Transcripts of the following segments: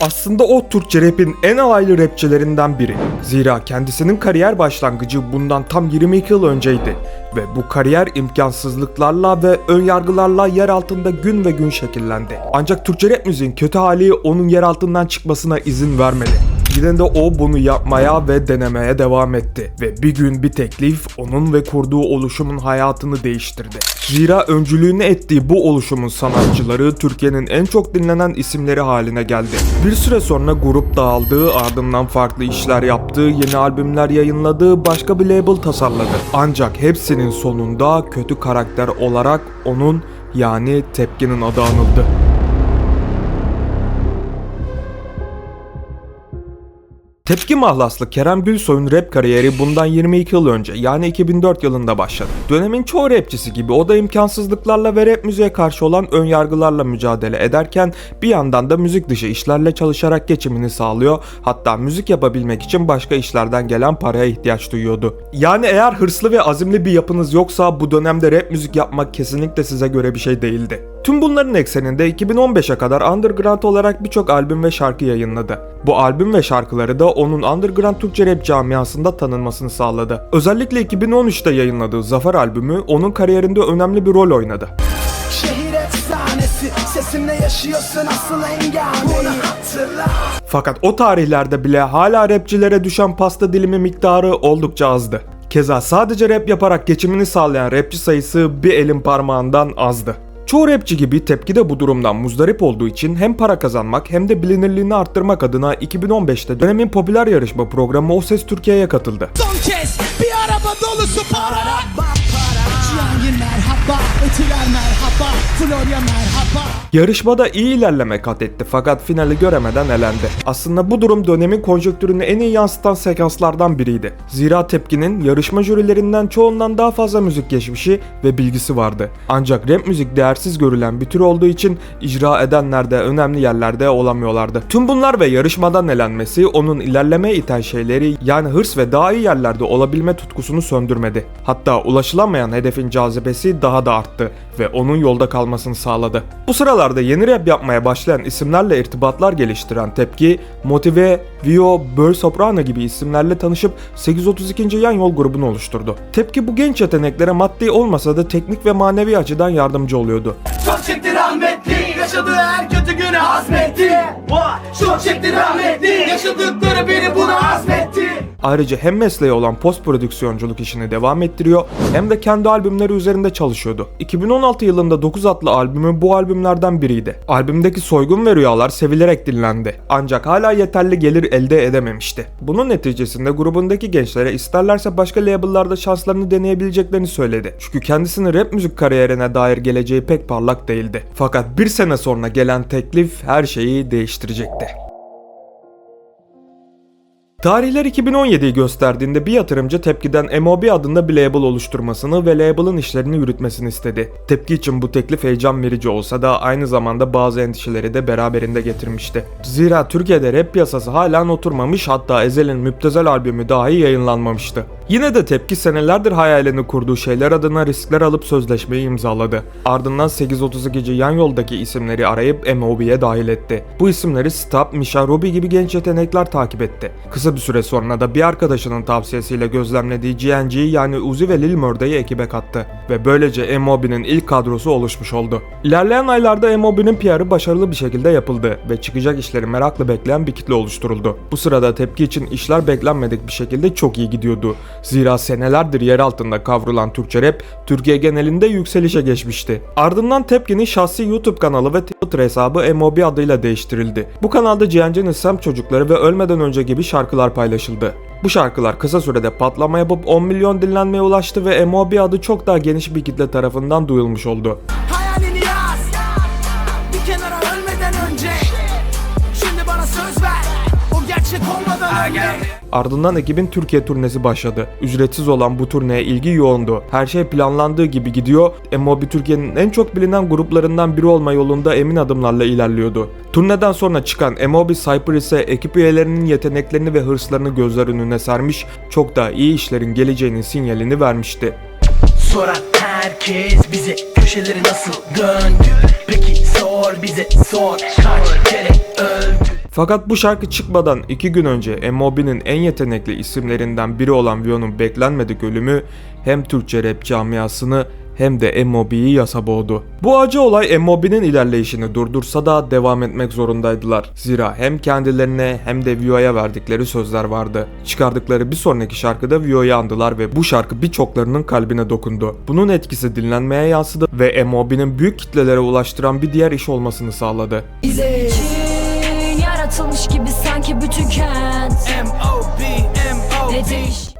Aslında o Türkçe rap'in en alaylı rapçilerinden biri. Zira kendisinin kariyer başlangıcı bundan tam 22 yıl önceydi. Ve bu kariyer imkansızlıklarla ve önyargılarla yer altında gün ve gün şekillendi. Ancak Türkçe rap müziğin kötü hali onun yer altından çıkmasına izin vermedi. Yine de o bunu yapmaya ve denemeye devam etti. Ve bir gün bir teklif onun ve kurduğu oluşumun hayatını değiştirdi. Zira öncülüğünü ettiği bu oluşumun sanatçıları Türkiye'nin en çok dinlenen isimleri haline geldi. Bir süre sonra grup dağıldı, ardından farklı işler yaptı, yeni albümler yayınladı, başka bir label tasarladı. Ancak hepsinin sonunda kötü karakter olarak onun yani Tepki'nin adı anıldı. Tepki mahlaslı Kerem Gülsoy'un rap kariyeri bundan 22 yıl önce yani 2004 yılında başladı. Dönemin çoğu rapçisi gibi o da imkansızlıklarla ve rap müziğe karşı olan önyargılarla mücadele ederken bir yandan da müzik dışı işlerle çalışarak geçimini sağlıyor. Hatta müzik yapabilmek için başka işlerden gelen paraya ihtiyaç duyuyordu. Yani eğer hırslı ve azimli bir yapınız yoksa bu dönemde rap müzik yapmak kesinlikle size göre bir şey değildi. Tüm bunların ekseninde 2015'e kadar underground olarak birçok albüm ve şarkı yayınladı. Bu albüm ve şarkıları da onun underground Türkçe rap camiasında tanınmasını sağladı. Özellikle 2013'te yayınladığı Zafer albümü onun kariyerinde önemli bir rol oynadı. Şehir efsanesi Sesimle yaşıyorsun asıl engameyi Bunu hatırla Fakat o tarihlerde bile hala rapçilere düşen pasta dilimi miktarı oldukça azdı. Keza sadece rap yaparak geçimini sağlayan rapçi sayısı bir elin parmağından azdı. Çoğu rapçi gibi tepki de bu durumdan muzdarip olduğu için hem para kazanmak hem de bilinirliğini arttırmak adına 2015'te dönemin popüler yarışma programı O Ses Türkiye'ye katıldı. Son kez bir araba dolusu para. Cihangir merhaba Etiler merhaba Florya merhaba Yarışmada iyi ilerleme kat etti fakat finali göremeden elendi. Aslında bu durum dönemin konjonktürünü en iyi yansıtan sekanslardan biriydi. Zira Tepki'nin yarışma jürilerinden çoğundan daha fazla müzik geçmişi ve bilgisi vardı. Ancak rap müzik değersiz görülen bir tür olduğu için icra edenler de önemli yerlerde olamıyorlardı. Tüm bunlar ve yarışmadan elenmesi onun ilerlemeye iten şeyleri yani hırs ve daha iyi yerlerde olabilme tutkusunu söndürmedi. Hatta ulaşılamayan hedefin cazibesi daha da arttı ve onun yolda kalmasını sağladı. Bu sıralarda yeni rap yapmaya başlayan isimlerle irtibatlar geliştiren Tepki, Motive, Vio, Böl Soprano gibi isimlerle tanışıp 832. Yan Yol grubunu oluşturdu. Tepki bu genç yeteneklere maddi olmasa da teknik ve manevi açıdan yardımcı oluyordu. Çok çekti rahmetli Yaşadığı her kötü günü hazmetti Vay Çok çekti rahmetli Yaşadıkları beni buna hazmetti Ayrıca hem mesleği olan post prodüksiyonculuk işini devam ettiriyor hem de kendi albümleri üzerinde çalışıyordu. 2016 yılında 9 adlı albümü bu albümlerden biriydi. Albümdeki soygun ve rüyalar sevilerek dinlendi. Ancak hala yeterli gelir elde edememişti. Bunun neticesinde grubundaki gençlere isterlerse başka label'larda şanslarını deneyebileceklerini söyledi. Çünkü kendisinin rap müzik kariyerine dair geleceği pek parlak değildi. Fakat bir sene sonra gelen teklif her şeyi değiştirecekti. Tarihler 2017'yi gösterdiğinde bir yatırımcı Tepki'den MOB adında bir label oluşturmasını ve label'ın işlerini yürütmesini istedi. Tepki için bu teklif heyecan verici olsa da aynı zamanda bazı endişeleri de beraberinde getirmişti. Zira Türkiye'de rap piyasası hala oturmamış hatta Ezel'in Müptezel albümü dahi yayınlanmamıştı. Yine de Tepki senelerdir hayalini kurduğu şeyler adına riskler alıp sözleşmeyi imzaladı. Ardından 832. yan yoldaki isimleri arayıp MOB'ye dahil etti. Bu isimleri Stab, Misha, Ruby gibi genç yetenekler takip etti. Kısa bir süre sonra da bir arkadaşının tavsiyesiyle gözlemlediği GNG'yi yani Uzi ve Lil Murder'ı ekibe kattı. Ve böylece MOB'nin ilk kadrosu oluşmuş oldu. İlerleyen aylarda MOB'nin PR'ı başarılı bir şekilde yapıldı ve çıkacak işleri merakla bekleyen bir kitle oluşturuldu. Bu sırada tepki için işler beklenmedik bir şekilde çok iyi gidiyordu. Zira senelerdir yer altında kavrulan Türkçe rap Türkiye genelinde yükselişe geçmişti. Ardından Tepki'nin şahsi YouTube kanalı ve Twitter hesabı MOB adıyla değiştirildi. Bu kanalda GNG'nin Sem çocukları ve ölmeden önce gibi şarkılar paylaşıldı. Bu şarkılar kısa sürede patlama yapıp 10 milyon dinlenmeye ulaştı ve MOB adı çok daha geniş bir kitle tarafından duyulmuş oldu. Hayalini yaz Bir kenara ölmeden önce Şimdi bana söz ver O gerçek olmadan önce Ardından ekibin Türkiye turnesi başladı. Ücretsiz olan bu turneye ilgi yoğundu. Her şey planlandığı gibi gidiyor. MOB Türkiye'nin en çok bilinen gruplarından biri olma yolunda emin adımlarla ilerliyordu. Turneden sonra çıkan MOB Cypher ise ekip üyelerinin yeteneklerini ve hırslarını gözler önüne sermiş, çok daha iyi işlerin geleceğinin sinyalini vermişti. Soran herkes bize köşeleri nasıl döndü Peki sor bize sor Kaç kere öldü Fakat bu şarkı çıkmadan 2 gün önce MOB'nin en yetenekli isimlerinden biri olan Vio'nun beklenmedik ölümü hem Türkçe rap camiasını hem de MOB'yi yasa boğdu. Bu acı olay MOB'nin ilerleyişini durdursa da devam etmek zorundaydılar. Zira hem kendilerine hem de Vio'ya verdikleri sözler vardı. Çıkardıkları bir sonraki şarkıda Vio'yu andılar ve bu şarkı birçoklarının kalbine dokundu. Bunun etkisi dinlenmeye yansıdı ve MOB'nin büyük kitlelere ulaştıran bir diğer iş olmasını sağladı. Bize için yaratılmış gibi sanki bütün kent M.O.B.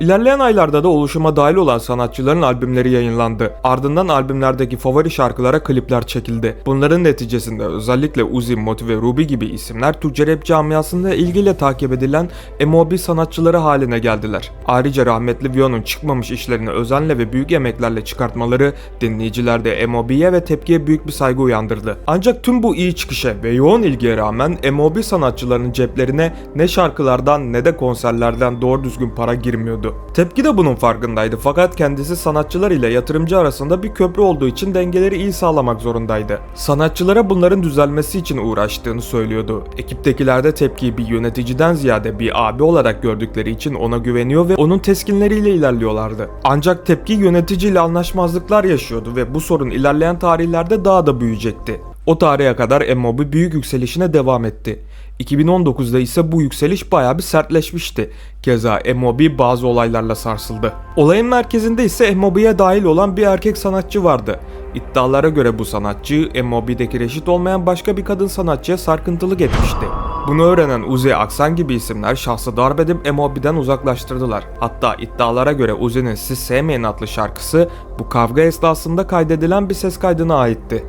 İlerleyen aylarda da oluşuma dahil olan sanatçıların albümleri yayınlandı. Ardından albümlerdeki favori şarkılara klipler çekildi. Bunların neticesinde özellikle Uzi, Motive ve Ruby gibi isimler Türkçe rap camiasında ilgiyle takip edilen MOB sanatçıları haline geldiler. Ayrıca rahmetli Vio'nun çıkmamış işlerini özenle ve büyük emeklerle çıkartmaları dinleyicilerde MOB'ye ve tepkiye büyük bir saygı uyandırdı. Ancak tüm bu iyi çıkışa ve yoğun ilgiye rağmen MOB sanatçılarının ceplerine ne şarkılardan ne de konserlerden doğru düzgün para girmiyordu. Tepki de bunun farkındaydı fakat kendisi sanatçılar ile yatırımcı arasında bir köprü olduğu için dengeleri iyi sağlamak zorundaydı. Sanatçılara bunların düzelmesi için uğraştığını söylüyordu. Ekiptekiler de tepkiyi bir yöneticiden ziyade bir abi olarak gördükleri için ona güveniyor ve onun teskinleriyle ilerliyorlardı. Ancak tepki yöneticiyle anlaşmazlıklar yaşıyordu ve bu sorun ilerleyen tarihlerde daha da büyüyecekti. O tarihe kadar MOB büyük yükselişine devam etti. 2019'da ise bu yükseliş bayağı bir sertleşmişti. Keza MOB bazı olaylarla sarsıldı. Olayın merkezinde ise MOB'ye dahil olan bir erkek sanatçı vardı. İddialara göre bu sanatçı MOB'deki reşit olmayan başka bir kadın sanatçıya sarkıntılık etmişti. Bunu öğrenen Uzi Aksan gibi isimler şahsı darp edip MOB'den uzaklaştırdılar. Hatta iddialara göre Uzi'nin Siz Sevmeyin adlı şarkısı bu kavga esnasında kaydedilen bir ses kaydına aitti.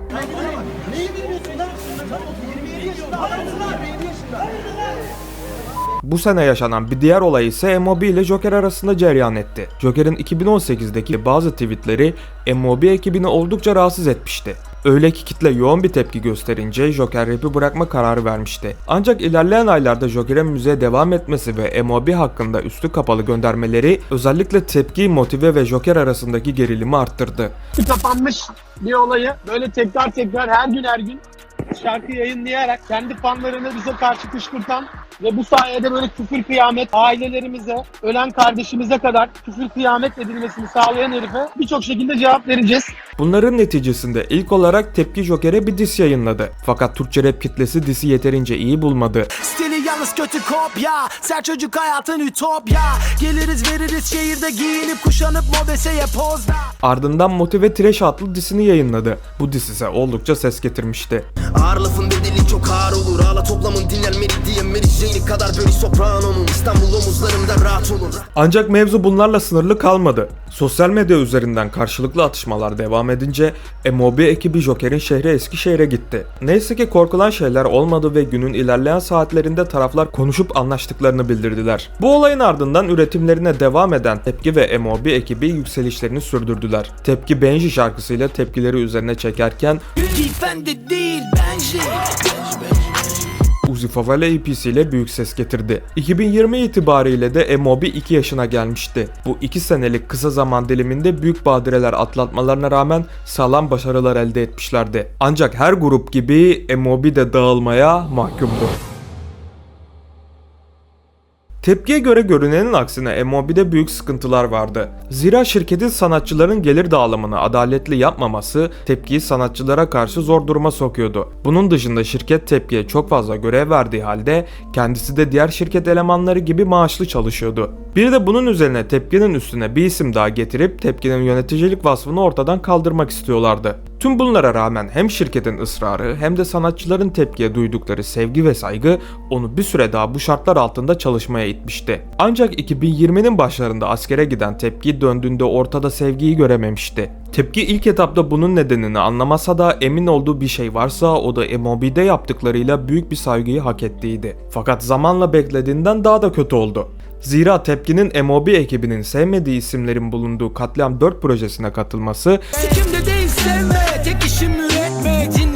Bu sene yaşanan bir diğer olay ise MOB ile Joker arasında cereyan etti. Joker'in 2018'deki bazı tweetleri MOB ekibini oldukça rahatsız etmişti. Öyle ki kitle yoğun bir tepki gösterince Joker rap'i bırakma kararı vermişti. Ancak ilerleyen aylarda Joker'in müziğe devam etmesi ve MOB hakkında üstü kapalı göndermeleri özellikle tepki, motive ve Joker arasındaki gerilimi arttırdı. kapanmış bir olayı böyle tekrar tekrar her gün her gün şarkı yayınlayarak kendi fanlarını bize karşı kışkırtan ve bu sayede böyle küfür kıyamet ailelerimize, ölen kardeşimize kadar küfür kıyamet edilmesini sağlayan herife birçok şekilde cevap vereceğiz. Bunların neticesinde ilk olarak Tepki Joker'e bir diss yayınladı. Fakat Türkçe rap kitlesi disi yeterince iyi bulmadı. Stili yalnız kötü kopya Ser çocuk hayatın ütopya Geliriz veririz şehirde giyinip kuşanıp mobeseye pozda Ardından Motive Trash adlı disini yayınladı. Bu dis ise oldukça ses getirmişti. Ağır lafın bedeli çok ağır olur Ağla toplamın dinlenmeli diye Mary Jane'i kadar böyle soprano'nun İstanbul omuzlarımda rahat olun Ancak mevzu bunlarla sınırlı kalmadı. Sosyal medya üzerinden karşılıklı atışmalar devam edince MOB ekibi Joker'in şehri Eskişehir'e gitti. Neyse ki korkulan şeyler olmadı ve günün ilerleyen saatlerinde taraflar konuşup anlaştıklarını bildirdiler. Bu olayın ardından üretimlerine devam eden Tepki ve MOB ekibi yükselişlerini sürdürdüler. Tepki Benji şarkısıyla tepkileri üzerine çekerken Efendi değil Benji Uzi Favela EP'siyle büyük ses getirdi. 2020 itibariyle de MOB 2 yaşına gelmişti. Bu 2 senelik kısa zaman diliminde büyük badireler atlatmalarına rağmen sağlam başarılar elde etmişlerdi. Ancak her grup gibi MOB de dağılmaya mahkumdu. Tepkiye göre görünenin aksine MOB'de büyük sıkıntılar vardı. Zira şirketin sanatçıların gelir dağılımını adaletli yapmaması tepkiyi sanatçılara karşı zor duruma sokuyordu. Bunun dışında şirket tepkiye çok fazla görev verdiği halde kendisi de diğer şirket elemanları gibi maaşlı çalışıyordu. Bir de bunun üzerine tepkinin üstüne bir isim daha getirip tepkinin yöneticilik vasfını ortadan kaldırmak istiyorlardı. Tüm bunlara rağmen hem şirketin ısrarı hem de sanatçıların tepkiye duydukları sevgi ve saygı onu bir süre daha bu şartlar altında çalışmaya itmişti. Ancak 2020'nin başlarında askere giden tepki döndüğünde ortada sevgiyi görememişti. Tepki ilk etapta bunun nedenini anlamasa da emin olduğu bir şey varsa o da MOB'de yaptıklarıyla büyük bir saygıyı hak ettiğiydi. Fakat zamanla beklediğinden daha da kötü oldu. Zira Tepki'nin MOB ekibinin sevmediği isimlerin bulunduğu Katliam 4 projesine katılması Sikimde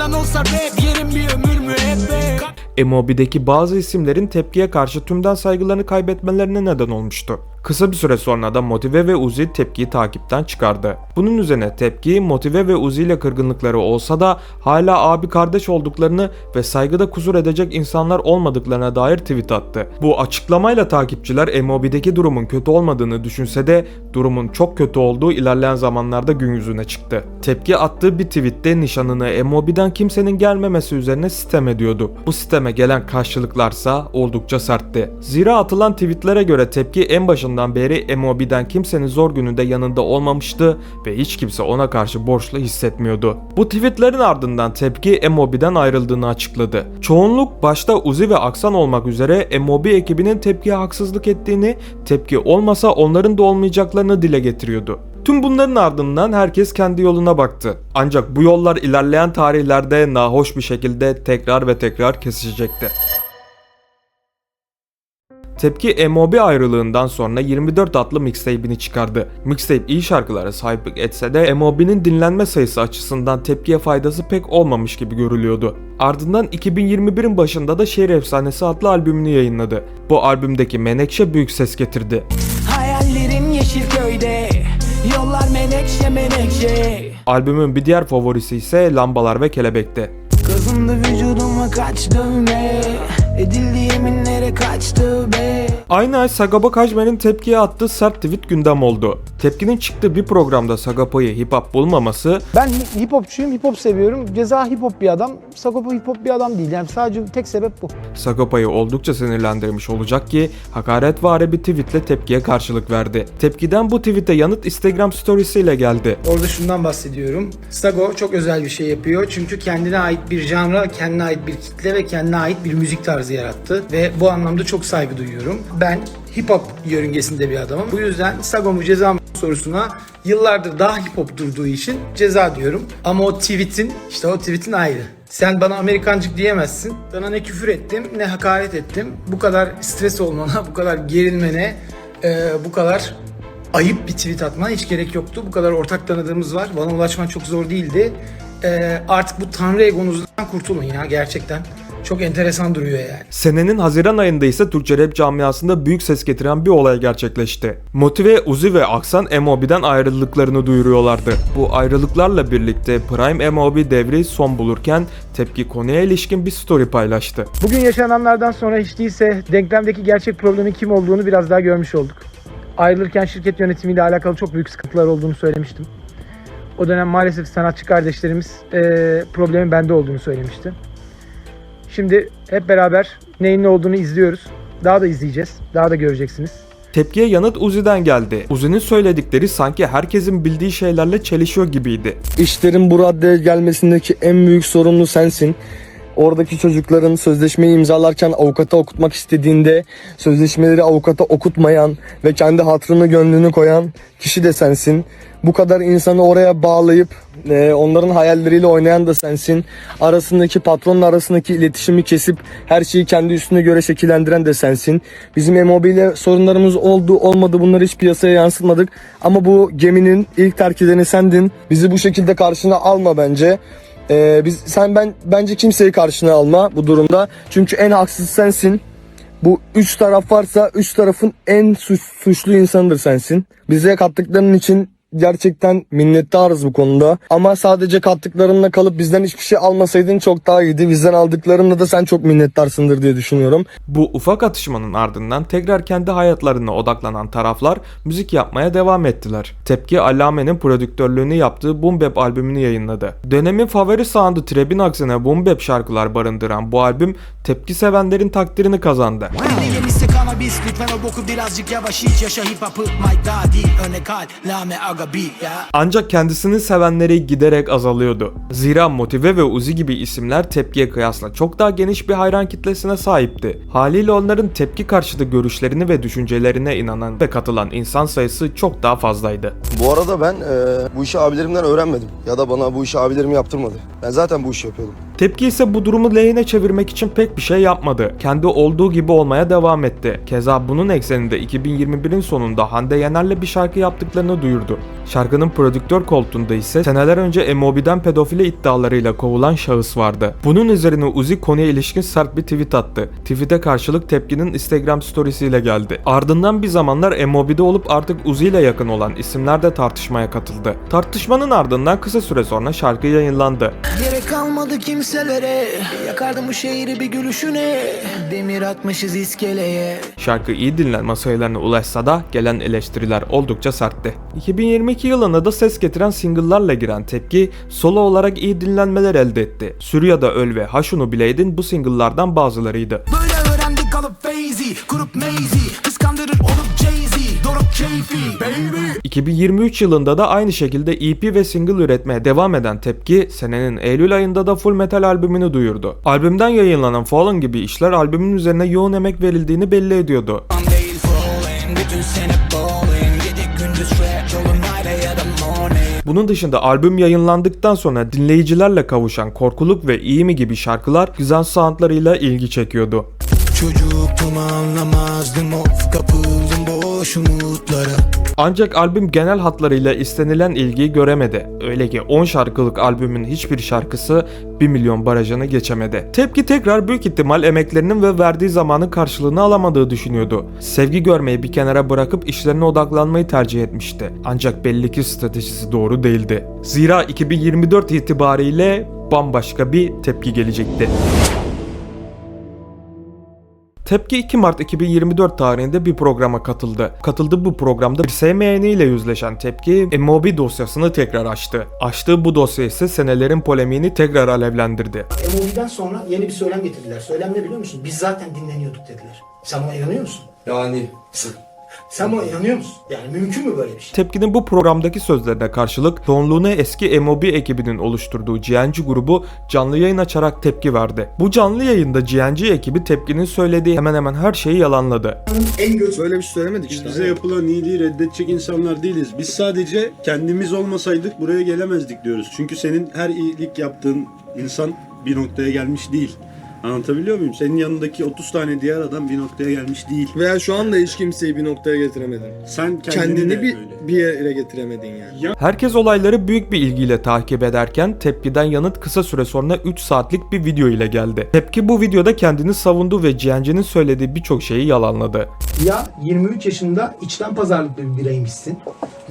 Zindan olsa rap Yerim bir ömür müebbet MOB'deki bazı isimlerin tepkiye karşı tümden saygılarını kaybetmelerine neden olmuştu. Kısa bir süre sonra da Motive ve Uzi Tepki'yi takipten çıkardı. Bunun üzerine Tepki, Motive ve Uzi ile kırgınlıkları olsa da hala abi kardeş olduklarını ve saygıda kusur edecek insanlar olmadıklarına dair tweet attı. Bu açıklamayla takipçiler MOB'deki durumun kötü olmadığını düşünse de durumun çok kötü olduğu ilerleyen zamanlarda gün yüzüne çıktı. Tepki attığı bir tweette nişanını MOB'den kimsenin gelmemesi üzerine sitem ediyordu. Bu siteme gelen karşılıklarsa oldukça sertti. Zira atılan tweetlere göre tepki en başından beri MOB'den kimsenin zor gününde yanında olmamıştı ve hiç kimse ona karşı borçlu hissetmiyordu. Bu tweetlerin ardından tepki MOB'den ayrıldığını açıkladı. Çoğunluk başta Uzi ve Aksan olmak üzere MOB ekibinin tepkiye haksızlık ettiğini, tepki olmasa onların da olmayacaklarını dile getiriyordu. Tüm bunların ardından herkes kendi yoluna baktı. Ancak bu yollar ilerleyen tarihlerde nahoş bir şekilde tekrar ve tekrar kesişecekti. Tepki MOB ayrılığından sonra 24 adlı mixtape'ini çıkardı. Mixtape iyi şarkılara sahiplik etse de MOB'nin dinlenme sayısı açısından tepkiye faydası pek olmamış gibi görülüyordu. Ardından 2021'in başında da Şehir Efsanesi adlı albümünü yayınladı. Bu albümdeki Menekşe büyük ses getirdi. Hayallerim Yeşilköy'de Yollar menekşe menekşe Albümün bir diğer favorisi ise Lambalar ve Kelebek'te. Kızımdı vücuduma kaç dövme Edildi yeminlere kaçtı be Aynı ay Sagopa Kajmer'in tepkiye attığı sert tweet gündem oldu. Tepkinin çıktığı bir programda Sagopa'yı hip hop bulmaması Ben hip hopçuyum, hip hop seviyorum. Ceza hip hop bir adam, Sagopa hip hop bir adam değil. Yani sadece tek sebep bu. Sagopa'yı oldukça sinirlendirmiş olacak ki hakaretvari bir tweetle tepkiye karşılık verdi. Tepkiden bu tweete yanıt Instagram storiesiyle geldi. Orada şundan bahsediyorum. Sago çok özel bir şey yapıyor. Çünkü kendine ait bir janra, kendine ait bir kitle ve kendine ait bir müzik tarzı yarattı. Ve bu anlamda çok saygı duyuyorum. Ben hip hop yörüngesinde bir adamım. Bu yüzden Sago mu ceza mı sorusuna yıllardır daha hip hop durduğu için ceza diyorum. Ama o tweetin, işte o tweetin ayrı. Sen bana Amerikancık diyemezsin. Sana ne küfür ettim ne hakaret ettim. Bu kadar stres olmana, bu kadar gerilmene, e, bu kadar ayıp bir tweet atmana hiç gerek yoktu. Bu kadar ortak tanıdığımız var. Bana ulaşman çok zor değildi. Ee, artık bu tanrı egonuzdan kurtulun ya gerçekten. Çok enteresan duruyor yani. Senenin Haziran ayında ise Türkçe rap camiasında büyük ses getiren bir olay gerçekleşti. Motive, Uzi ve Aksan MOB'den ayrıldıklarını duyuruyorlardı. Bu ayrılıklarla birlikte Prime MOB devri son bulurken tepki konuya ilişkin bir story paylaştı. Bugün yaşananlardan sonra hiç değilse denklemdeki gerçek problemin kim olduğunu biraz daha görmüş olduk. Ayrılırken şirket yönetimiyle alakalı çok büyük sıkıntılar olduğunu söylemiştim. O dönem maalesef sanatçı kardeşlerimiz eee, problemin bende olduğunu söylemişti. Şimdi hep beraber neyin ne olduğunu izliyoruz. Daha da izleyeceğiz. Daha da göreceksiniz. Tepkiye yanıt Uzi'den geldi. Uzi'nin söyledikleri sanki herkesin bildiği şeylerle çelişiyor gibiydi. İşlerin bu raddeye gelmesindeki en büyük sorumlu sensin. Oradaki çocukların sözleşmeyi imzalarken avukata okutmak istediğinde sözleşmeleri avukata okutmayan ve kendi hatrını gönlünü koyan kişi de sensin. Bu kadar insanı oraya bağlayıp e, onların hayalleriyle oynayan da sensin. Arasındaki patronla arasındaki iletişimi kesip her şeyi kendi üstüne göre şekillendiren de sensin. Bizim MOB ile sorunlarımız oldu olmadı bunları hiç piyasaya yansıtmadık. Ama bu geminin ilk terk edeni sendin. Bizi bu şekilde karşına alma bence. Ee, biz sen ben bence kimseyi karşına alma bu durumda. Çünkü en haksız sensin. Bu üç taraf varsa üç tarafın en suç, suçlu insanıdır sensin. Bize kattıkların için gerçekten minnettarız bu konuda. Ama sadece kattıklarınla kalıp bizden hiçbir şey almasaydın çok daha iyiydi. Bizden aldıklarında da sen çok minnettarsındır diye düşünüyorum. Bu ufak atışmanın ardından tekrar kendi hayatlarına odaklanan taraflar müzik yapmaya devam ettiler. Tepki Allame'nin prodüktörlüğünü yaptığı Boom Bap albümünü yayınladı. Dönemin favori sound'u trap'in aksine Boom Bap şarkılar barındıran bu albüm tepki sevenlerin takdirini kazandı. Kanabis Lütfen o boku birazcık yavaş iç Yaşa hip hop'ı my değil Örnek al Lame aga beat ya Ancak kendisini sevenleri giderek azalıyordu. Zira Motive ve Uzi gibi isimler tepkiye kıyasla çok daha geniş bir hayran kitlesine sahipti. Haliyle onların tepki karşıtı görüşlerini ve düşüncelerine inanan ve katılan insan sayısı çok daha fazlaydı. Bu arada ben e, bu işi abilerimden öğrenmedim. Ya da bana bu işi abilerim yaptırmadı. Ben zaten bu işi yapıyordum. Tepki ise bu durumu lehine çevirmek için pek bir şey yapmadı. Kendi olduğu gibi olmaya devam etti. Keza bunun ekseninde 2021'in sonunda Hande Yener'le bir şarkı yaptıklarını duyurdu. Şarkının prodüktör koltuğunda ise seneler önce MOB'den pedofili iddialarıyla kovulan şahıs vardı. Bunun üzerine Uzi konuya ilişkin sert bir tweet attı. Tweet'e karşılık tepkinin Instagram storiesiyle geldi. Ardından bir zamanlar MOB'de olup artık Uzi ile yakın olan isimler de tartışmaya katıldı. Tartışmanın ardından kısa süre sonra şarkı yayınlandı. Gerek kalmadı kimselere Yakardım bu şehri bir gülüşüne Demir atmışız iskeleye Şarkı iyi dinlenme sayılarına ulaşsa da gelen eleştiriler oldukça sertti. 2022 yılına da ses getiren single'larla giren Tepki solo olarak iyi dinlenmeler elde etti. Sürüya'da Öl ve Haşunu Bileydin bu single'lardan bazılarıydı. Böyle öğrendik alıp Feyzi Kurup Mazy Kıskandırır olup Jay-Z keyfi Baby 2023 yılında da aynı şekilde EP ve single üretmeye devam eden Tepki, senenin Eylül ayında da Full Metal albümünü duyurdu. Albümden yayınlanan Fallen gibi işler albümün üzerine yoğun emek verildiğini belli ediyordu. Bunun dışında albüm yayınlandıktan sonra dinleyicilerle kavuşan Korkuluk ve İyi mi gibi şarkılar güzel soundlarıyla ilgi çekiyordu. Çocuktum anlamazdım of Kapıldım boş umutlara Ancak albüm genel hatlarıyla istenilen ilgiyi göremedi. Öyle ki 10 şarkılık albümün hiçbir şarkısı 1 milyon barajını geçemedi. Tepki tekrar büyük ihtimal emeklerinin ve verdiği zamanın karşılığını alamadığı düşünüyordu. Sevgi görmeyi bir kenara bırakıp işlerine odaklanmayı tercih etmişti. Ancak belli ki stratejisi doğru değildi. Zira 2024 itibariyle bambaşka bir tepki gelecekti. Tepki 2 Mart 2024 tarihinde bir programa katıldı. Katıldığı bu programda bir sevmeyeniyle yüzleşen Tepki, MOB dosyasını tekrar açtı. Açtığı bu dosya ise senelerin polemiğini tekrar alevlendirdi. MOV'den sonra yeni bir söylem getirdiler. Söylem ne biliyor musun? Biz zaten dinleniyorduk dediler. Sen buna inanıyor musun? Yani Sen buna inanıyor musun? Yani mümkün mü böyle bir şey? Tepkinin bu programdaki sözlerine karşılık çoğunluğunu eski MOB ekibinin oluşturduğu GNG grubu canlı yayın açarak tepki verdi. Bu canlı yayında GNG ekibi Tepkinin söylediği hemen hemen her şeyi yalanladı. En göç böyle bir şey söylemedik Biz bize yapılan iyiliği reddedecek insanlar değiliz. Biz sadece kendimiz olmasaydık buraya gelemezdik diyoruz. Çünkü senin her iyilik yaptığın insan bir noktaya gelmiş değil. Anlatabiliyor muyum? Senin yanındaki 30 tane diğer adam bir noktaya gelmiş değil. Veya şu anda hiç kimseyi bir noktaya getiremedin. Sen kendini, Kendini de bir, öyle. bir yere getiremedin yani. Herkes olayları büyük bir ilgiyle takip ederken tepkiden yanıt kısa süre sonra 3 saatlik bir video ile geldi. Tepki bu videoda kendini savundu ve GNG'nin söylediği birçok şeyi yalanladı. Ya 23 yaşında içten pazarlıklı bir bireymişsin.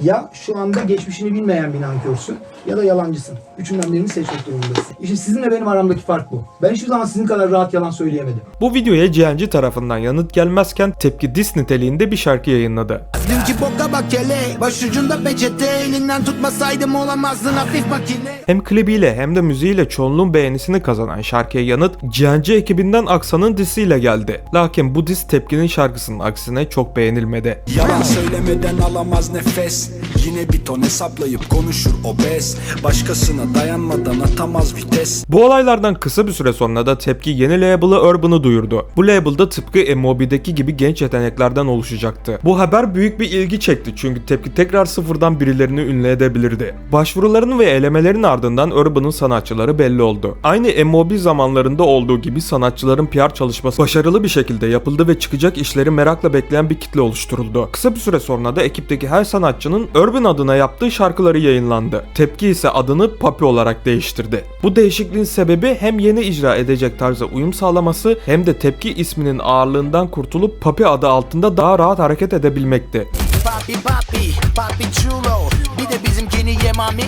Ya şu anda geçmişini bilmeyen bir nankörsün. Ya da yalancısın. Üçünden birini seçmek durumundasın. İşte sizinle benim aramdaki fark bu. Ben hiçbir zaman sizin kadar rahat yalan söyleyemedim. Bu videoya GNG tarafından yanıt gelmezken tepki dis niteliğinde bir şarkı yayınladı. Dünkü boka bak hele Başucunda peçete Elinden tutmasaydım olamazdın hafif makine Hem klibiyle hem de müziğiyle çoğunluğun beğenisini kazanan şarkıya yanıt GNG ekibinden Aksa'nın disiyle geldi. Lakin bu dis tepkinin şarkısının aksine çok beğenilmedi. Yalan söylemeden alamaz nefes Yine bir ton hesaplayıp konuşur obez Başkasına dayanmadan atamaz vites Bu olaylardan kısa bir süre sonra da Tepki yeni label'ı Urban'ı duyurdu. Bu label'da tıpkı MOB'deki gibi genç yeteneklerden oluşacaktı. Bu haber büyük bir ilgi çekti çünkü Tepki tekrar sıfırdan birilerini ünlü edebilirdi. Başvuruların ve elemelerin ardından Urban'ın sanatçıları belli oldu. Aynı MOB zamanlarında olduğu gibi sanatçıların PR çalışması başarılı bir şekilde yapıldı ve çıkacak işleri merakla bekleyen bir kitle oluşturuldu. Kısa bir süre sonra da ekipteki her sanatçının Urban adına yaptığı şarkıları yayınlandı. Tepki ise adını Papi olarak değiştirdi. Bu değişikliğin sebebi hem yeni icra edecek tarza uyum sağlaması hem de Tepki isminin ağırlığından kurtulup Papi adı altında daha rahat hareket edebilmekti. Papi papi Papi chulo Bir de bizimkini yemami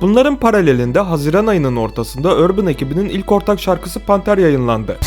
Bunların paralelinde Haziran ayının ortasında Urban ekibinin ilk ortak şarkısı Panter yayınlandı.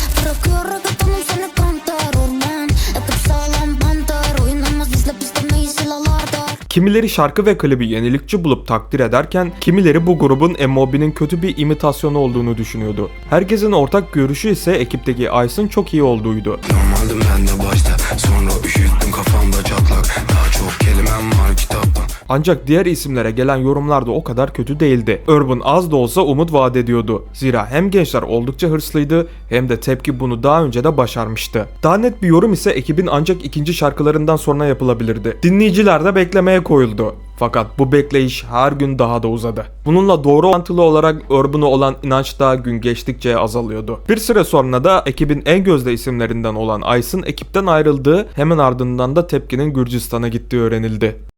Kimileri şarkı ve klibi yenilikçi bulup takdir ederken kimileri bu grubun MOB'nin kötü bir imitasyonu olduğunu düşünüyordu. Herkesin ortak görüşü ise ekipteki Ice'ın çok iyi olduğuydu. Normaldim ben de başta Sonra üşüttüm kafamda çatlak Daha çok kelimem var kitaptan Ancak diğer isimlere gelen yorumlar da o kadar kötü değildi. Urban az da olsa umut vaat ediyordu. Zira hem gençler oldukça hırslıydı hem de tepki bunu daha önce de başarmıştı. Daha net bir yorum ise ekibin ancak ikinci şarkılarından sonra yapılabilirdi. Dinleyiciler de beklemeye koyuldu. Fakat bu bekleyiş her gün daha da uzadı. Bununla doğru orantılı olarak Urban'a olan inanç da gün geçtikçe azalıyordu. Bir süre sonra da ekibin en gözde isimlerinden olan Ice'ın ekipten ayrıldığı hemen ardından da Tepki'nin Gürcistan'a gittiği öğrenildi.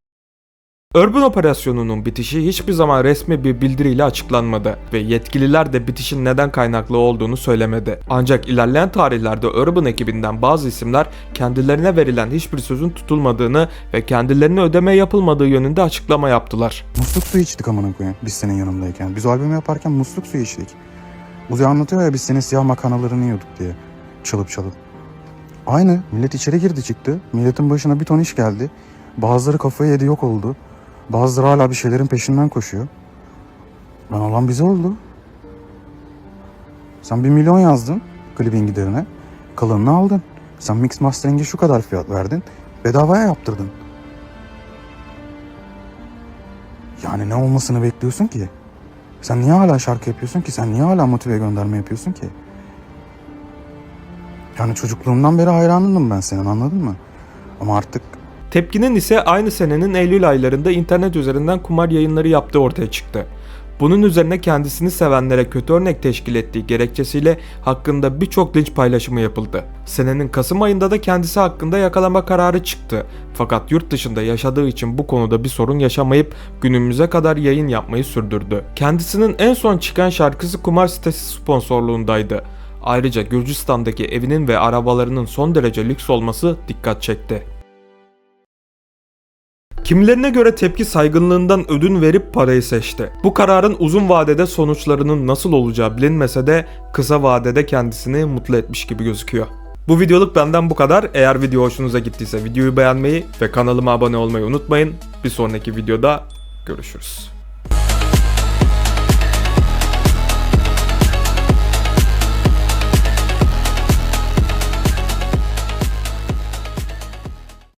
Urban operasyonunun bitişi hiçbir zaman resmi bir bildiriyle açıklanmadı ve yetkililer de bitişin neden kaynaklı olduğunu söylemedi. Ancak ilerleyen tarihlerde Urban ekibinden bazı isimler kendilerine verilen hiçbir sözün tutulmadığını ve kendilerine ödeme yapılmadığı yönünde açıklama yaptılar. Musluk suyu içtik amına koyayım biz senin yanındayken. Biz albümü yaparken musluk suyu içtik. Uzi anlatıyor ya biz senin siyah makarnalarını yiyorduk diye. Çalıp çalıp. Aynı. Millet içeri girdi çıktı. Milletin başına bir ton iş geldi. Bazıları kafayı yedi yok oldu. Bazıları hala bir şeylerin peşinden koşuyor. Lan olan bize oldu. Sen bir milyon yazdın klibin giderine. Kalanını aldın. Sen mix mastering'e şu kadar fiyat verdin. Bedavaya yaptırdın. Yani ne olmasını bekliyorsun ki? Sen niye hala şarkı yapıyorsun ki? Sen niye hala motive gönderme yapıyorsun ki? Yani çocukluğumdan beri hayranındım ben senin anladın mı? Ama artık Tepkinin ise aynı senenin Eylül aylarında internet üzerinden kumar yayınları yaptığı ortaya çıktı. Bunun üzerine kendisini sevenlere kötü örnek teşkil ettiği gerekçesiyle hakkında birçok linç paylaşımı yapıldı. Senenin Kasım ayında da kendisi hakkında yakalama kararı çıktı. Fakat yurt dışında yaşadığı için bu konuda bir sorun yaşamayıp günümüze kadar yayın yapmayı sürdürdü. Kendisinin en son çıkan şarkısı kumar sitesi sponsorluğundaydı. Ayrıca Gürcistan'daki evinin ve arabalarının son derece lüks olması dikkat çekti. Kimilerine göre tepki saygınlığından ödün verip parayı seçti. Bu kararın uzun vadede sonuçlarının nasıl olacağı bilinmese de kısa vadede kendisini mutlu etmiş gibi gözüküyor. Bu videoluk benden bu kadar. Eğer video hoşunuza gittiyse videoyu beğenmeyi ve kanalıma abone olmayı unutmayın. Bir sonraki videoda görüşürüz.